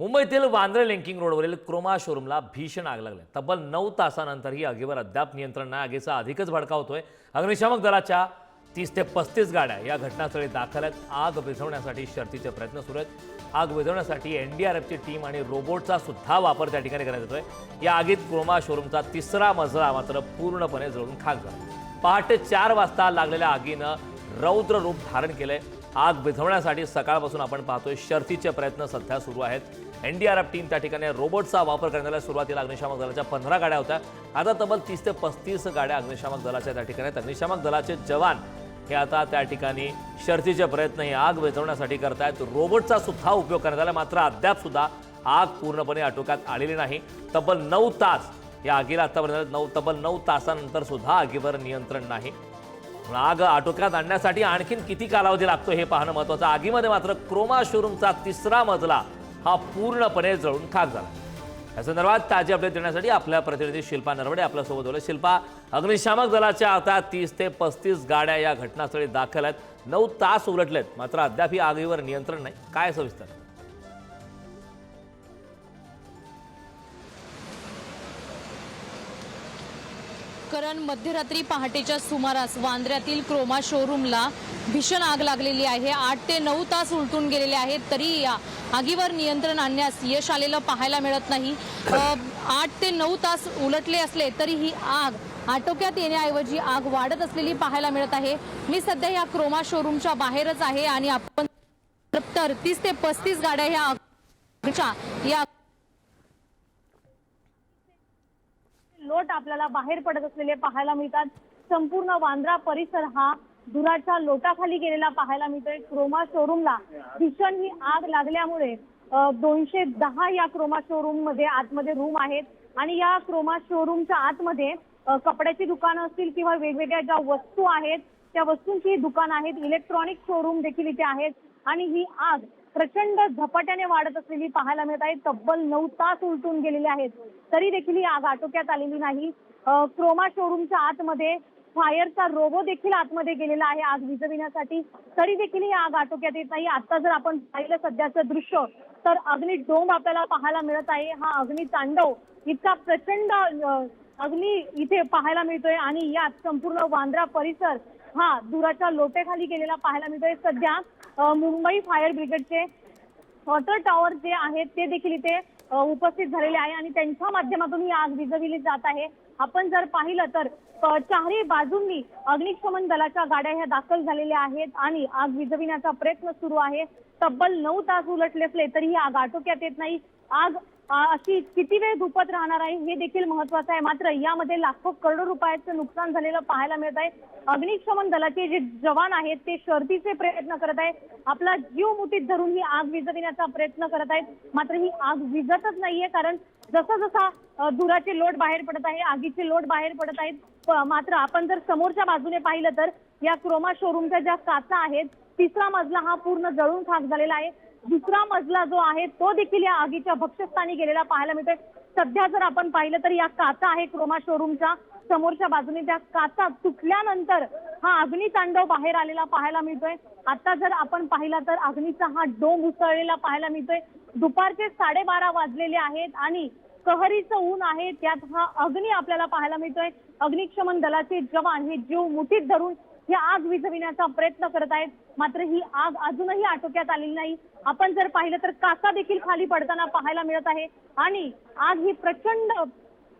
मुंबईतील वांद्रे लिंकिंग रोडवरील क्रोमा शोरूमला भीषण आग लागली. तब्बल नऊ तासानंतरही आगीवर अद्याप नियंत्रण नाही. आगीचा अधिकच भडका होतोय. अग्निशामक दलाच्या तीस ते पस्तीस गाड्या या घटनास्थळी दाखल आहेत. आग विझवण्यासाठी शर्तीचे प्रयत्न सुरू आहेत. आग विझवण्यासाठी एनडीआरएफची टीम आणि रोबोटचा सुद्धा वापर त्या ठिकाणी करण्यात येतोय. या आगीत क्रोमा शोरूमचा तिसरा मजला मात्र पूर्णपणे जळून खाक झाला. पहाटे चार वाजता लागलेल्या आगीनं रौद्र रूप धारण केलंय. आग विझवण्यासाठी सकाळपासून आपण पाहतोय शर्थीचे प्रयत्न सध्या सुरू आहेत. एनडीआरएफ टीम त्या ठिकाणी रोबोटचा वापर करण्याला सुरुवातीला अग्निशामक दलाच्या पंधरा गाड्या होत्या. आता तब्बल तीस ते पस्तीस गाड्या अग्निशामक दलाच्या त्या ठिकाणी आहेत. अग्निशामक दलाचे जवान हे आता त्या ठिकाणी शर्थीचे प्रयत्न ही आग विझवण्यासाठी करतायत. रोबोटचा सुद्धा उपयोग करण्यात आला. मात्र अद्याप सुद्धा आग पूर्णपणे आटोक्यात आलेली नाही. तब्बल नऊ तास या आगीला आतापर्यंत नऊ तब्बल नऊ तासानंतर सुद्धा आगीवर नियंत्रण नाही. आग आटोक्यात आणण्यासाठी आणखीन किती कालावधी लागतो हे पाहणं महत्वाचं. आगीमध्ये मात्र क्रोमा शोरूमचा तिसरा मजला हा पूर्णपणे जळून खाक झाला. या संदर्भात ताजी अपडेट देण्यासाठी आपल्या प्रतिनिधी शिल्पा नरवडे आपल्यासोबत बोलले. शिल्पा अग्निशामक दलाच्या आता तीस ते पस्तीस गाड्या या घटनास्थळी दाखल आहेत. नऊ तास उलटलेत मात्र अद्याप ही आगीवर नियंत्रण नाही. काय सविस्तर? कारण मध्यरात्री पहाटेच्या सुमारास वांद्र्यातील क्रोमा शोरूमला भीषण आग लागलेली आहे. आठ ते नऊ तास उलटून गेलेले आहेत तरी या आगीवर नियंत्रण आणण्यास यश आलेलं पाहायला मिळत नाही. आठ ते नऊ तास उलटले असले तरी ही आग आटोक्यात येण्याऐवजी आग वाढत असलेली पाहायला मिळत आहे. मी सध्या या क्रोमा शोरूमच्या बाहेरच आहे आणि आपण तर तीस ते पस्तीस गाड्या ह्या आगीच्या या लोट आपल्याला बाहेर पडत असलेले पाहायला मिळतात. संपूर्ण वांद्रा परिसर हा धुराच्या लोटाखाली गेलेला पाहायला मिळतोय. क्रोमा शोरूमला भीषण ही आग लागल्यामुळे दोनशे दहा या क्रोमा शोरूममध्ये आतमध्ये रूम आहेत. आणि या क्रोमा शोरूमच्या आतमध्ये कपड्याची दुकानं असतील किंवा वेगवेगळ्या ज्या वस्तू आहेत त्या वस्तूंची दुकानं आहेत. इलेक्ट्रॉनिक शोरूम देखील इथे आहेत. आणि ही आग प्रचंड झपाट्याने वाढत असलेली पाहायला मिळत आहे. तब्बल नऊ तास उलटून गेलेले आहेत. तरी देखील ही आग आटोक्यात आलेली नाही. क्रोमा शोरूमच्या आतमध्ये फायरचा रोबो देखील आतमध्ये गेलेला आहे आग विझविण्यासाठी. तरी देखील ही आग आटोक्यात येत नाही. आता जर आपण पाहिलं सध्याचं दृश्य तर अग्निडोंब आपल्याला पाहायला मिळत आहे. हा अग्नितांडव इतका प्रचंड अग्नी इथे पाहायला मिळतोय आणि यात संपूर्ण वांद्रा परिसर हा धुराच्या लोटेखाली गेलेला पाहायला मिळतोय. सध्या मुंबई फायर ब्रिगेडचे वॉटर टॉवर जे आहेत ते देखील इथे उपस्थित झालेले आहे आणि त्यांच्या माध्यमातून ही आग विझविली जात आहे. आपण जर पाहिलं तर चारही बाजूंनी अग्निशमन दलाच्या गाड्या ह्या दाखल झालेल्या आहेत आणि आग विझविण्याचा प्रयत्न सुरू आहे. तब्बल नऊ तास उलटले असले तरी ही आग आटोक्यात येत नाही. आग अशी किती वेळ धुपत राहणार आहे हे देखील महत्वाचं आहे. मात्र यामध्ये लाखो करोडो रुपयाचं नुकसान झालेलं पाहायला मिळत आहे. अग्निशमन दलाचे जे जवान आहेत ते शर्तीचे प्रयत्न करत आहेत. आपला जीव मुठीत धरून ही आग विजविण्याचा प्रयत्न करत आहेत. मात्र ही आग विझतच नाहीये कारण जसा जसा दुराचे धुराचे लोट बाहेर पडत आहे आगीचे लोट बाहेर पडत आहेत मात्र आपण जर समोरच्या बाजूने पाहिलं तर या क्रोमा शोरूमच्या ज्या काचा आहेत तिसरा मजला हा पूर्ण जळून खाक झालेला आहे. दुसरा मजला जो आहे तो देखील या आगीच्या भक्षस्थानी गेलेला पाहायला मिळतोय. सध्या जर आपण पाहिलं तर या काचा आहे क्रोमा शोरूमच्या समोरच्या बाजूने त्या काचा तुटल्यानंतर हा अग्नितांडव बाहेर आलेला पाहायला मिळतोय. आता जर आपण पाहिला तर अग्नीचा हा डोंग उसळलेला पाहायला मिळतोय. दुपारचे साडेबारा वाजलेले आहेत आणि कहरीचं ऊन आहे त्यात हा अग्नी आपल्याला पाहायला मिळतोय. अग्निशमन दलाचे जवान हे जीव मुठीत धरून ही आग विझविण्याचा प्रयत्न करत आहेत. मात्र ही आग अजूनही आटोक्यात आलेली नाही. आपण जर पाहिलं तर काका देखील खाली पडताना पाहायला मिळत आहे. आणि आग ही प्रचंड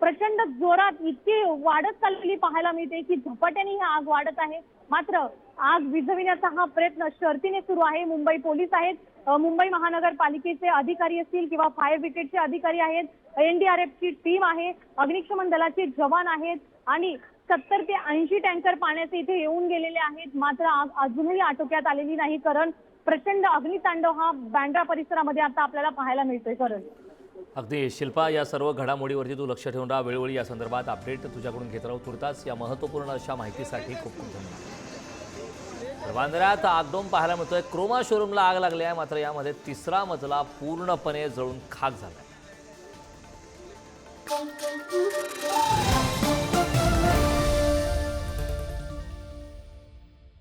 प्रचंड जोरात इतकी वाढत चाललेली पाहायला मिळते की झपाट्याने ही आग वाढत आहे. मात्र आग विझविण्याचा हा प्रयत्न शर्तीने सुरू आहे. मुंबई पोलीस आहेत. मुंबई महानगरपालिकेचे अधिकारी असतील किंवा फायर ब्रिगेडचे अधिकारी आहेत. एनडीआरएफची टीम आहे. अग्निशमन दलाचे जवान आहेत. आणि सत्तर ते ऐंशी टँकर पाण्याचे इथे येऊन गेलेले आहेत. मात्र आग अजूनही आटोक्यात आलेली नाही. कारण प्रचंड अग्नितांडव हा बँड्रा परिसरामध्ये आता आपल्याला पाहायला मिळतोय कारण अगदी शिल्पा या सर्व घडामोडीवरती तू लक्ष ठेवून राहा. वेळोवेळी या संदर्भात अपडेट तुझ्याकडून घेत राहू तुर्तास. या महत्त्वपूर्ण अशा माहितीसाठी खूप खूप धन्यवाद. तर वांद्र्यात आगडोम पाहायला मिळतोय. क्रोमा शोरूमला आग लागली आहे. मात्र यामध्ये तिसरा मजला पूर्णपणे जळून खाक झाला